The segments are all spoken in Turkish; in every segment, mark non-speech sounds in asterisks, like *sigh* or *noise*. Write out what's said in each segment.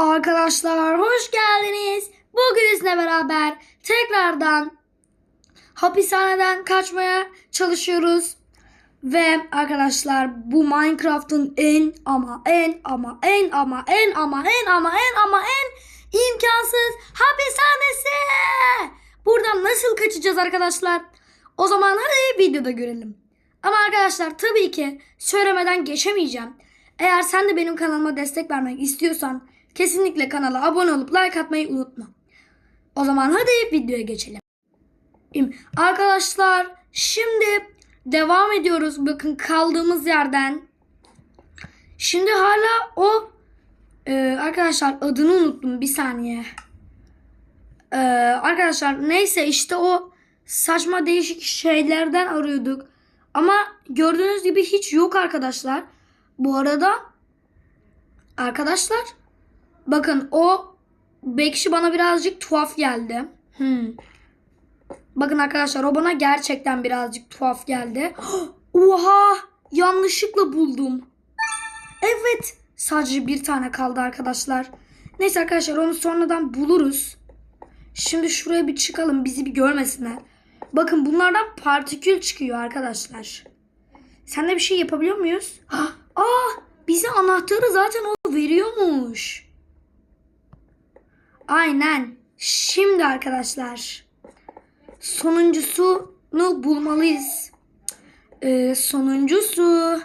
Arkadaşlar hoş geldiniz. Bugün sizinle beraber tekrardan hapishaneden kaçmaya çalışıyoruz. Ve arkadaşlar bu Minecraft'ın en ama en ama en ama en ama en ama en ama en imkansız hapishanesi. Buradan nasıl kaçacağız arkadaşlar? O zaman hadi videoda görelim. Ama arkadaşlar tabii ki söylemeden geçemeyeceğim. Eğer sen de benim kanalıma destek vermek istiyorsan kesinlikle kanala abone olup like atmayı unutma. O zaman hadi videoya geçelim. Arkadaşlar şimdi devam ediyoruz. Bakın kaldığımız yerden. Şimdi hala o e, arkadaşlar adını unuttum bir saniye. E, arkadaşlar neyse işte o saçma değişik şeylerden arıyorduk. Ama gördüğünüz gibi hiç yok arkadaşlar. Bu arada arkadaşlar bakın o bekşi bana birazcık tuhaf geldi. Hmm. Bakın arkadaşlar o bana gerçekten birazcık tuhaf geldi. *gasps* Oha yanlışlıkla buldum. Evet sadece bir tane kaldı arkadaşlar. Neyse arkadaşlar onu sonradan buluruz. Şimdi şuraya bir çıkalım bizi bir görmesinler. Bakın bunlardan partikül çıkıyor arkadaşlar. Sen de bir şey yapabiliyor muyuz? *gasps* Aa, bize anahtarı zaten o veriyormuş. Aynen. Şimdi arkadaşlar sonuncusunu bulmalıyız. Ee, sonuncusu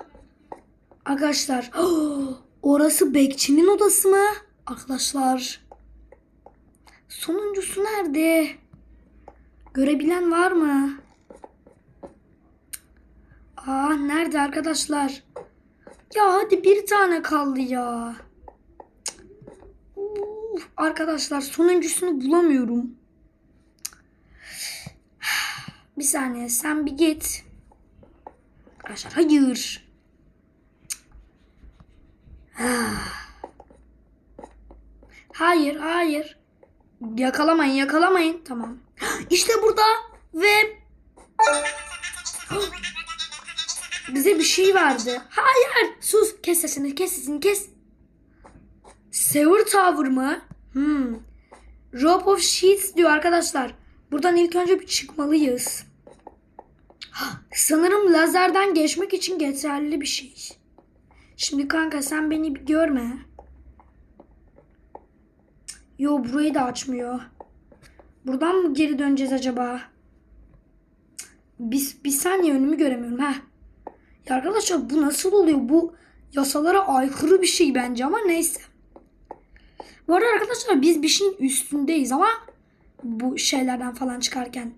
arkadaşlar *gasps* orası bekçinin odası mı? Arkadaşlar sonuncusu nerede? Görebilen var mı? Aa nerede arkadaşlar? Ya hadi bir tane kaldı ya. Uf, arkadaşlar sonuncusunu bulamıyorum. *sighs* Bir saniye sen bir git. Arkadaşlar hayır. *sighs* Hayır hayır. Yakalamayın yakalamayın. Tamam. *gasps* İşte burada ve *gasps* bize bir şey verdi. Hayır sus kes sesini kes sesini kes. Sewer Tower mı? Hmm. Rope of Sheets diyor arkadaşlar. Buradan ilk önce bir çıkmalıyız. Hah, Sanırım lazerden geçmek için geçerli bir şey. Şimdi kanka sen beni bir görme. Yo burayı da açmıyor. Buradan mı geri döneceğiz acaba? Bir, bir saniye önümü göremiyorum. ha. Ya arkadaşlar bu nasıl oluyor? Bu yasalara aykırı bir şey bence ama neyse. Bu arada arkadaşlar biz bir şeyin üstündeyiz ama bu şeylerden falan çıkarken.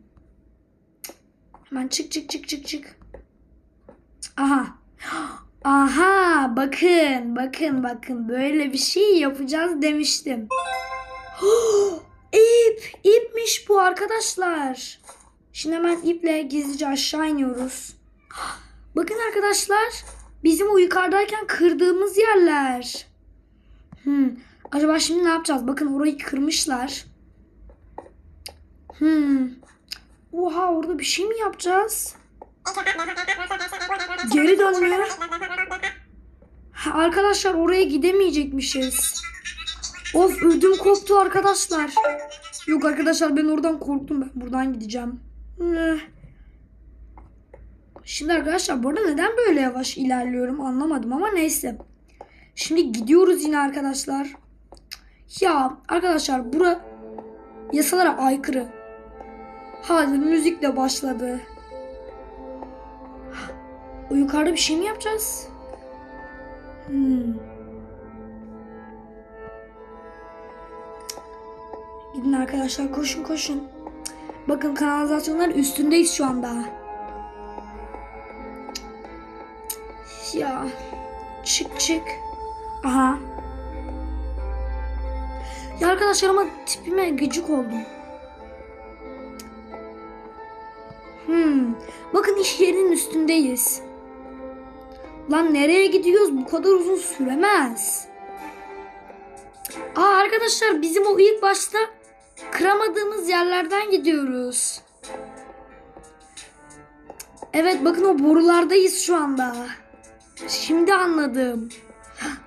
Hemen çık çık çık çık çık. Aha. Aha bakın bakın bakın böyle bir şey yapacağız demiştim. *gasps* İp, ipmiş bu arkadaşlar. Şimdi hemen iple gizlice aşağı iniyoruz. *gasps* Bakın arkadaşlar, bizim o yukarıdayken kırdığımız yerler. Hmm. Acaba şimdi ne yapacağız? Bakın orayı kırmışlar. Hmm. Oha orada bir şey mi yapacağız? Geri dönmüyor. Ha, arkadaşlar oraya gidemeyecekmişiz. Of ödüm koptu arkadaşlar. Yok arkadaşlar ben oradan korktum ben. Buradan gideceğim. Şimdi arkadaşlar burada neden böyle yavaş ilerliyorum anlamadım ama neyse. Şimdi gidiyoruz yine arkadaşlar. Ya arkadaşlar bura yasalara aykırı. Hadi müzikle başladı. O yukarıda bir şey mi yapacağız? Hmm. Gidin arkadaşlar koşun koşun. Bakın kanalizasyonların üstündeyiz şu anda. Ya çık çık. Aha. Ya arkadaşlar ama tipime gıcık oldum. Hmm. Bakın iş yerinin üstündeyiz. Lan nereye gidiyoruz? Bu kadar uzun süremez. Aa arkadaşlar bizim o ilk başta kıramadığımız yerlerden gidiyoruz. Evet bakın o borulardayız şu anda. Şimdi anladım.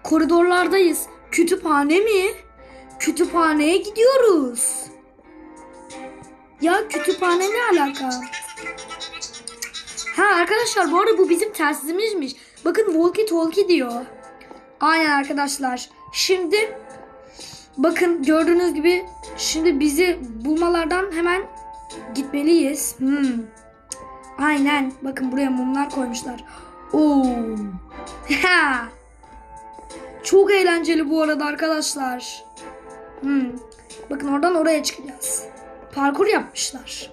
Koridorlardayız. Kütüphane mi? Kütüphaneye gidiyoruz. Ya kütüphane ne alaka? Ha arkadaşlar bu arada bu bizim telsizimizmiş. Bakın walkie talkie diyor. Aynen arkadaşlar. Şimdi bakın gördüğünüz gibi şimdi bizi bulmalardan hemen gitmeliyiz. Hmm. Aynen. Bakın buraya mumlar koymuşlar. Oo. *laughs* Ha. Çok eğlenceli bu arada arkadaşlar. Hmm. Bakın oradan oraya çıkacağız. Parkur yapmışlar.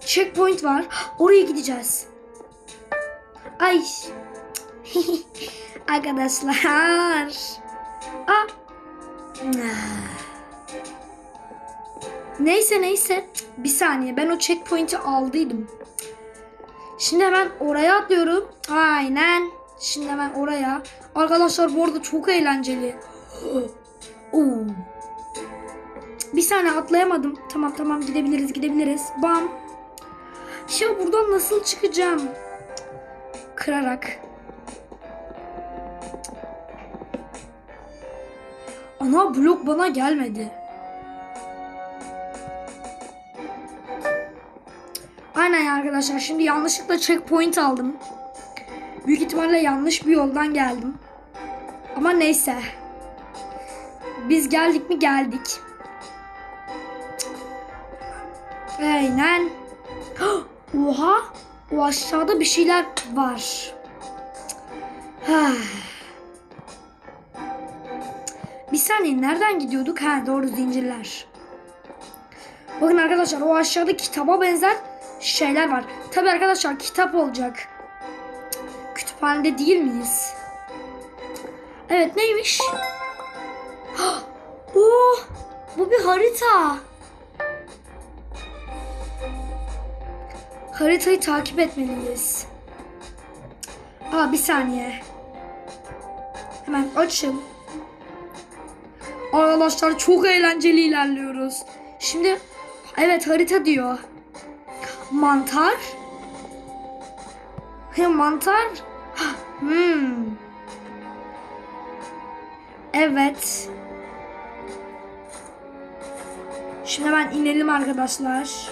Checkpoint var. *gasps* Oraya gideceğiz. Ay. *laughs* Arkadaşlar. Aa. *sighs* Neyse neyse. Bir saniye ben o checkpoint'i aldıydım. Şimdi hemen oraya atlıyorum. Aynen. Şimdi hemen oraya. Arkadaşlar bu arada çok eğlenceli. *gasps* Oo. Bir saniye atlayamadım. Tamam tamam gidebiliriz gidebiliriz. Bam. Ya buradan nasıl çıkacağım? Kırarak. Ana blok bana gelmedi. Aynen arkadaşlar. Şimdi yanlışlıkla checkpoint aldım. Büyük ihtimalle yanlış bir yoldan geldim. Ama neyse. Biz geldik mi geldik. Aynen. *gasps* Oha. O aşağıda bir şeyler var. *sighs* bir saniye nereden gidiyorduk? Ha doğru zincirler. Bakın arkadaşlar o aşağıda kitaba benzer şeyler var. Tabi arkadaşlar kitap olacak. Kütüphanede değil miyiz? Evet neymiş? *gasps* Oh, bu bir harita. Haritayı takip etmeliyiz. Aa bir saniye. Hemen açın. Arkadaşlar çok eğlenceli ilerliyoruz. Şimdi evet harita diyor. Mantar. He mantar. *gasps* Hmm. Evet. Şimdi hemen inelim arkadaşlar.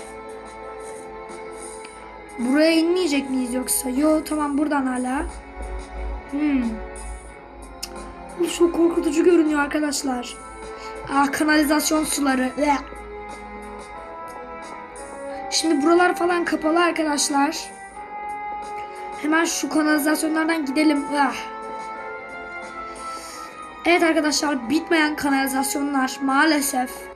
Buraya inmeyecek miyiz yoksa? Yo tamam buradan hala. Hmm. Bu çok korkutucu görünüyor arkadaşlar. Ah kanalizasyon suları. Şimdi buralar falan kapalı arkadaşlar. Hemen şu kanalizasyonlardan gidelim. Ah. Evet arkadaşlar bitmeyen kanalizasyonlar maalesef.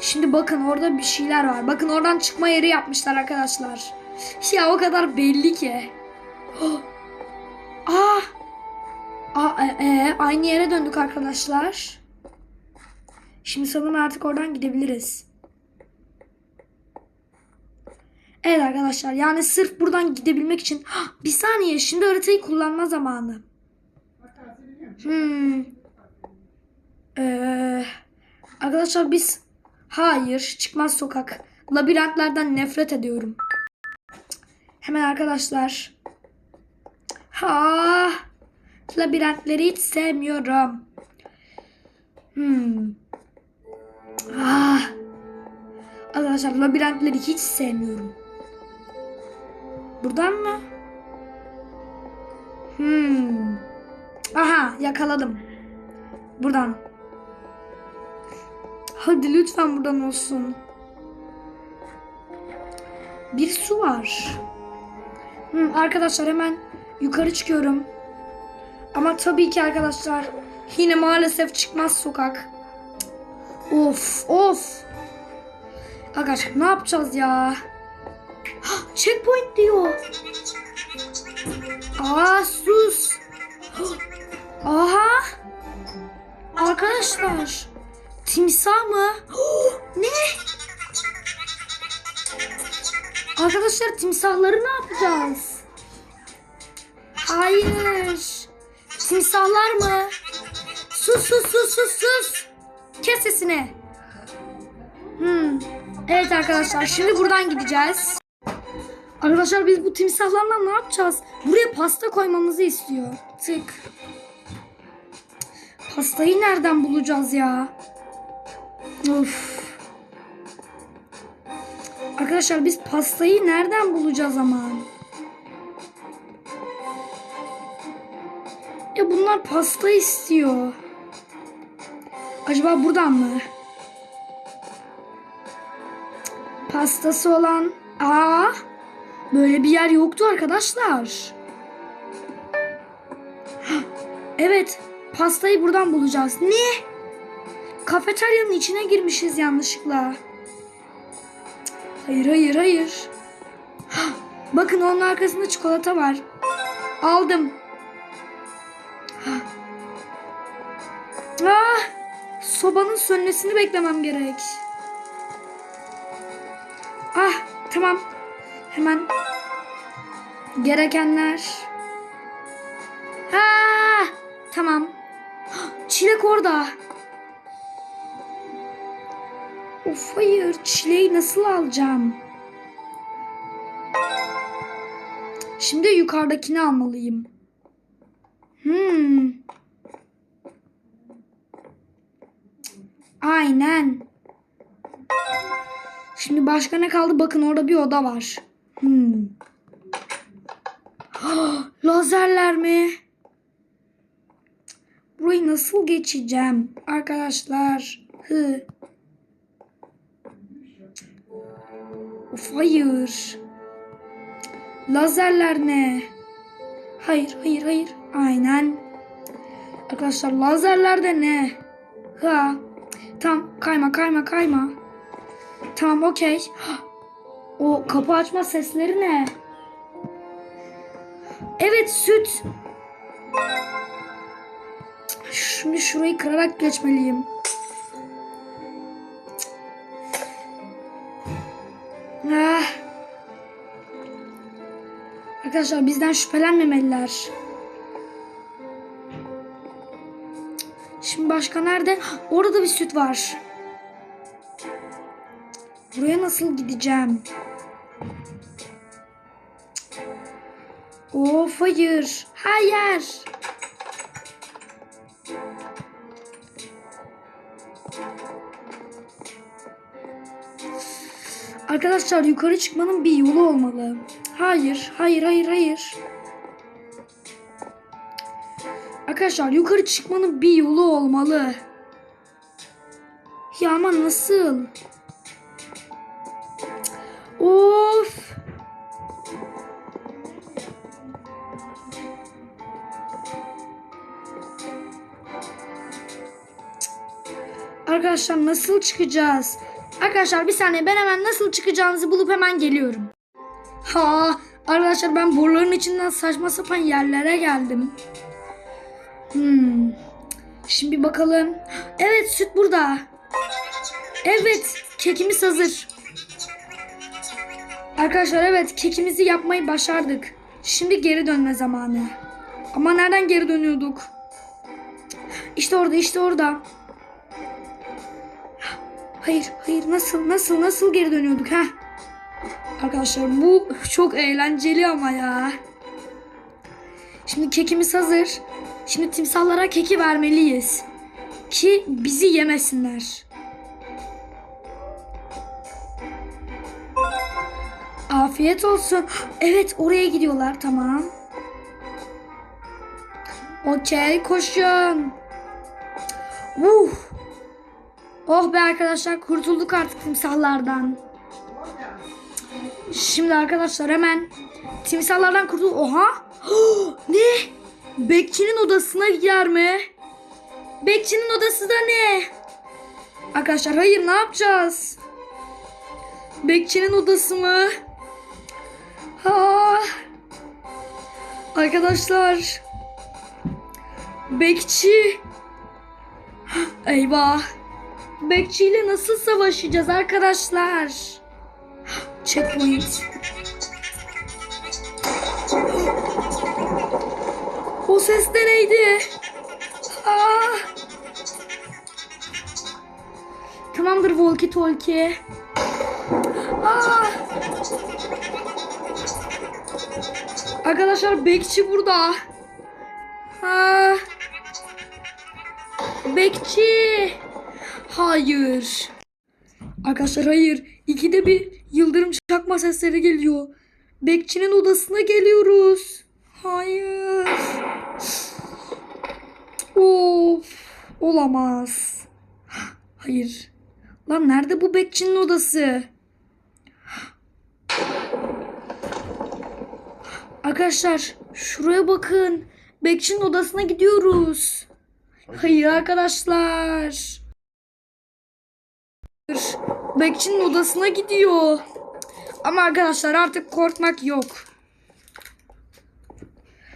Şimdi bakın orada bir şeyler var. Bakın oradan çıkma yeri yapmışlar arkadaşlar. Ya o kadar belli ki. Oh. Aa. Aa, e, e, aynı yere döndük arkadaşlar. Şimdi sanırım artık oradan gidebiliriz. Evet arkadaşlar yani sırf buradan gidebilmek için Hah, *gasps* bir saniye şimdi haritayı kullanma zamanı. Hmm. Ee, arkadaşlar biz hayır çıkmaz sokak labirentlerden nefret ediyorum. Hemen arkadaşlar. Ha labirentleri hiç sevmiyorum. Hmm. Ah. Arkadaşlar labirentleri hiç sevmiyorum. Buradan mı? Hmm. Aha yakaladım. Buradan. Hadi lütfen buradan olsun. Bir su var. Hmm, arkadaşlar hemen yukarı çıkıyorum. Ama tabii ki arkadaşlar yine maalesef çıkmaz sokak. Of of. Arkadaşlar ne yapacağız ya? Hah, checkpoint diyor. Aa sus. Aha. Arkadaşlar. Timsah mı? *gasps* ne? Arkadaşlar timsahları ne yapacağız? Hayır. Timsahlar mı? Sus sus sus sus sus. Kes sesini. Hmm. Evet arkadaşlar şimdi buradan gideceğiz. Arkadaşlar biz bu timsahlarla ne yapacağız? Buraya pasta koymamızı istiyor. Tık. Pastayı nereden bulacağız ya? Of. Arkadaşlar biz pastayı nereden bulacağız ama? Ya bunlar pasta istiyor. Acaba buradan mı? Pastası olan... Aa, böyle bir yer yoktu arkadaşlar. Evet, pastayı buradan bulacağız. Ne? Kafeteryanın içine girmişiz yanlışlıkla. Hayır, hayır, hayır. Bakın onun arkasında çikolata var. Aldım. Ah, sobanın sönmesini beklemem gerek. Ah, tamam. Hemen gerekenler. Ha, tamam. Çilek orada. Of hayır, çileği nasıl alacağım? Şimdi yukarıdakini almalıyım. Hmm. Aynen. Şimdi başka ne kaldı? Bakın orada bir oda var. Hmm. Lazerler mi? Burayı nasıl geçeceğim arkadaşlar? Hı. Of hayır. Lazerler ne? Hayır, hayır, hayır. Aynen. Arkadaşlar lazerler de ne? Ha. Tamam, kayma, kayma, kayma. Tamam, okey. *gasps* O kapı açma sesleri ne? Evet, süt. Şimdi şurayı kırarak geçmeliyim. Arkadaşlar bizden şüphelenmemeliler. Şimdi başka nerede? Orada da bir süt var. Buraya nasıl gideceğim? Of hayır. Hayır. Arkadaşlar yukarı çıkmanın bir yolu olmalı. Hayır, hayır, hayır, hayır. Arkadaşlar yukarı çıkmanın bir yolu olmalı. Ya ama nasıl? Of. Arkadaşlar nasıl çıkacağız? Arkadaşlar bir saniye ben hemen nasıl çıkacağımızı bulup hemen geliyorum. Ha arkadaşlar ben boruların içinden saçma sapan yerlere geldim. Hmm. Şimdi bakalım. Evet süt burada. Evet kekimiz hazır. Arkadaşlar evet kekimizi yapmayı başardık. Şimdi geri dönme zamanı. Ama nereden geri dönüyorduk? İşte orada işte orada. Hayır hayır nasıl nasıl nasıl geri dönüyorduk ha? Arkadaşlar bu çok eğlenceli ama ya. Şimdi kekimiz hazır. Şimdi timsahlara keki vermeliyiz. Ki bizi yemesinler. Afiyet olsun. Evet oraya gidiyorlar tamam. Okey koşun. Uh. Oh be arkadaşlar kurtulduk artık timsahlardan. Şimdi arkadaşlar hemen timsahlardan kurtul. Oha! *gasps* ne? Bekçinin odasına gider mi? Bekçinin odası da ne? Arkadaşlar hayır ne yapacağız? Bekçinin odası mı? Ha. Arkadaşlar. Bekçi. *gasps* Eyvah. Bekçiyle nasıl savaşacağız arkadaşlar? Checkpoint. O ses de neydi? Aa! Tamamdır walkie talkie. Aa! Arkadaşlar bekçi burada. Ha. Bekçi. Hayır. Arkadaşlar hayır. İkide bir yıldırım çakma sesleri geliyor. Bekçinin odasına geliyoruz. Hayır. Of. Olamaz. Hayır. Lan nerede bu bekçinin odası? Arkadaşlar şuraya bakın. Bekçinin odasına gidiyoruz. Hayır arkadaşlar. Bekçinin odasına gidiyor. Ama arkadaşlar artık korkmak yok.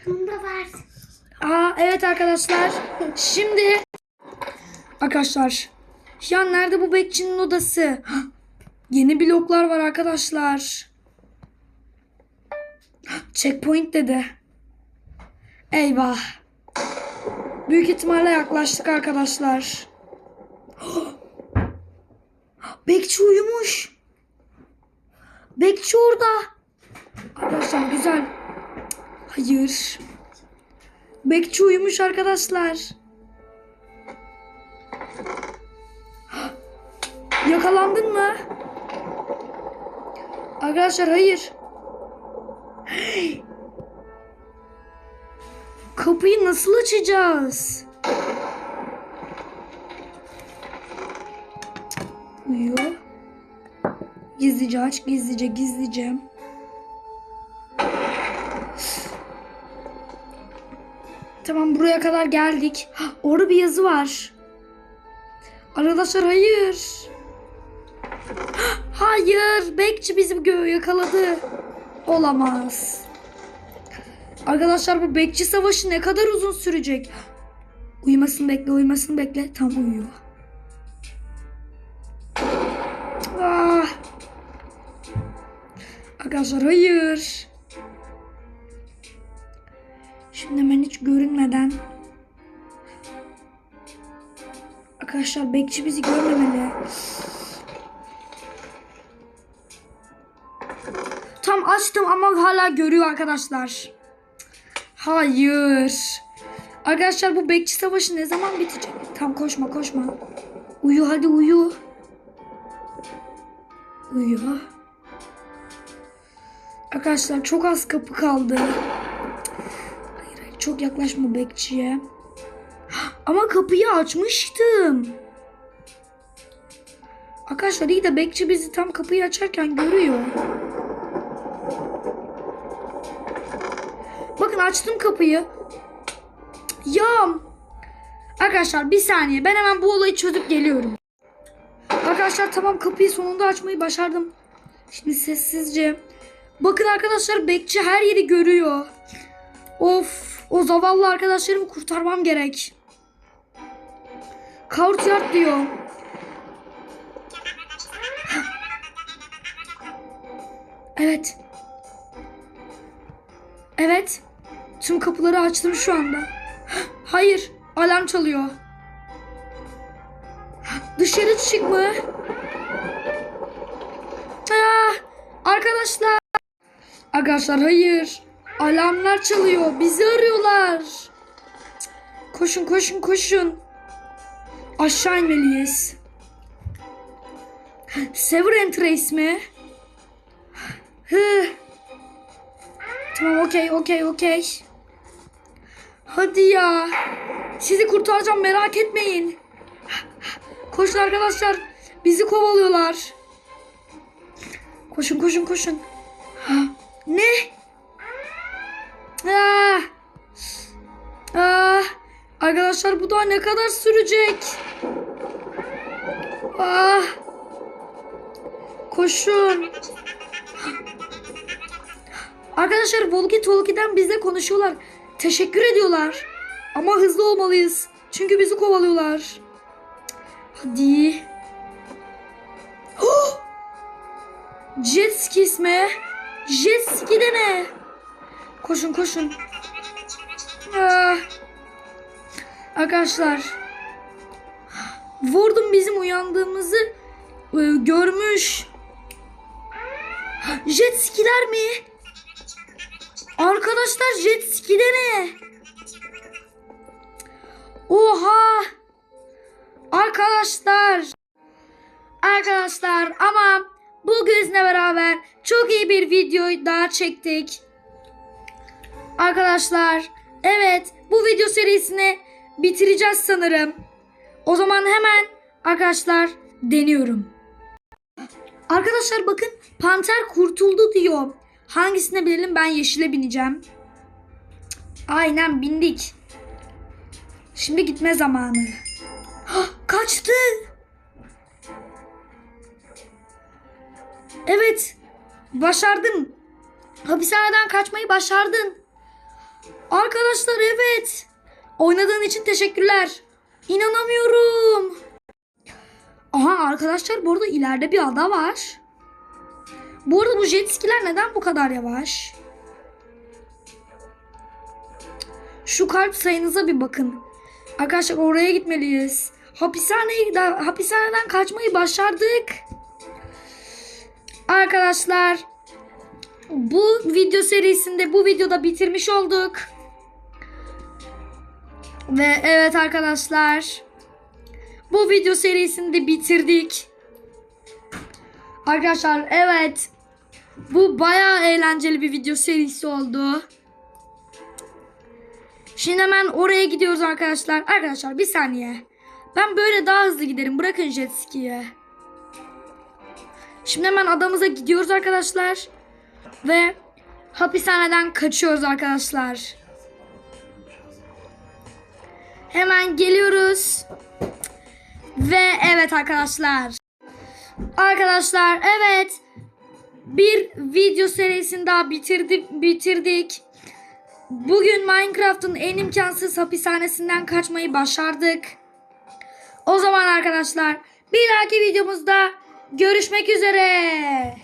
Bunu da ver. Aa evet arkadaşlar. Şimdi arkadaşlar ya nerede bu bekçinin odası? *gasps* Yeni bloklar var arkadaşlar. *gasps* Checkpoint dedi. Eyvah. Büyük ihtimalle yaklaştık arkadaşlar. Hah! Bekçi uyumuş. Bekçi orada. Arkadaşlar güzel. Hayır. Bekçi uyumuş arkadaşlar. Yakalandın mı? Arkadaşlar hayır. *gasps* Kapıyı nasıl açacağız? Uyuyor. Gizlice aç, gizlice, gizlice. Tamam buraya kadar geldik. Hah, Orada bir yazı var. Arkadaşlar hayır. Hah, Hayır. Bekçi bizi gö yakaladı. Olamaz. Arkadaşlar bu bekçi savaşı ne kadar uzun sürecek? Uyumasını bekle, uyumasını bekle. Tam uyuyor. Arkadaşlar hayır. Şimdi hemen hiç görünmeden. Arkadaşlar bekçi bizi görmemeli. Tam açtım ama hala görüyor arkadaşlar. Hayır. Arkadaşlar bu bekçi savaşı ne zaman bitecek? Tam koşma koşma. Uyu hadi uyu. Uyu. Arkadaşlar çok az kapı kaldı. Hayır hayır çok yaklaşma bekçiye. Ama kapıyı açmıştım. Arkadaşlar iyi de bekçi bizi tam kapıyı açarken görüyor. Bakın açtım kapıyı. Ya. Arkadaşlar bir saniye ben hemen bu olayı çözüp geliyorum. Arkadaşlar tamam kapıyı sonunda açmayı başardım. Şimdi sessizce. Bakın arkadaşlar bekçi her yeri görüyor. Of o zavallı arkadaşlarımı kurtarmam gerek. Courtyard diyor. Evet. Evet. Tüm kapıları açtım şu anda. Hayır. Alarm çalıyor. Dışarı çıkma. Aa, arkadaşlar. Arkadaşlar hayır. Alarmlar çalıyor. Bizi arıyorlar. Koşun koşun koşun. Aşağı inmeliyiz. Sever and Trace mi? Tamam okey okey okey. Hadi ya. Sizi kurtaracağım merak etmeyin. Koşun arkadaşlar. Bizi kovalıyorlar. Koşun koşun koşun. Ne? Ah. Ah. Arkadaşlar bu daha ne kadar sürecek? Ah. Koşun. Arkadaşlar Walkie Talkie'den bizle konuşuyorlar. Teşekkür ediyorlar. Ama hızlı olmalıyız. Çünkü bizi kovalıyorlar. Hadi. Oh! *gasps* Jet skis mi? Jet ski de ne? Koşun koşun. Ah. Arkadaşlar. Vurdum bizim uyandığımızı e, görmüş. Jet skiler mi? Arkadaşlar jet ski de ne? Oha! Arkadaşlar. Arkadaşlar ama bugün beraber çok iyi bir video daha çektik. Arkadaşlar evet bu video serisini bitireceğiz sanırım. O zaman hemen arkadaşlar deniyorum. Arkadaşlar bakın panter kurtuldu diyor. Hangisine binelim ben yeşile bineceğim. Aynen bindik. Şimdi gitme zamanı. *gasps* Kaçtı. Evet. Başardın. Hapishaneden kaçmayı başardın. Arkadaşlar evet. Oynadığın için teşekkürler. İnanamıyorum. Aha arkadaşlar bu arada ileride bir ada var. Bu arada bu jet skiler neden bu kadar yavaş? Şu kalp sayınıza bir bakın. Arkadaşlar oraya gitmeliyiz. Hapishaneye hapishaneden kaçmayı başardık. Arkadaşlar bu video serisinde bu videoda bitirmiş olduk. Ve evet arkadaşlar bu video serisini de bitirdik. Arkadaşlar evet bu bayağı eğlenceli bir video serisi oldu. Şimdi hemen oraya gidiyoruz arkadaşlar. Arkadaşlar bir saniye. Ben böyle daha hızlı giderim. Bırakın jet ski'yi. Şimdi hemen adamıza gidiyoruz arkadaşlar. Ve hapishaneden kaçıyoruz arkadaşlar. Hemen geliyoruz. Ve evet arkadaşlar. Arkadaşlar evet. Bir video serisini daha bitirdik. bitirdik. Bugün Minecraft'ın en imkansız hapishanesinden kaçmayı başardık. O zaman arkadaşlar bir dahaki videomuzda görüşmek üzere.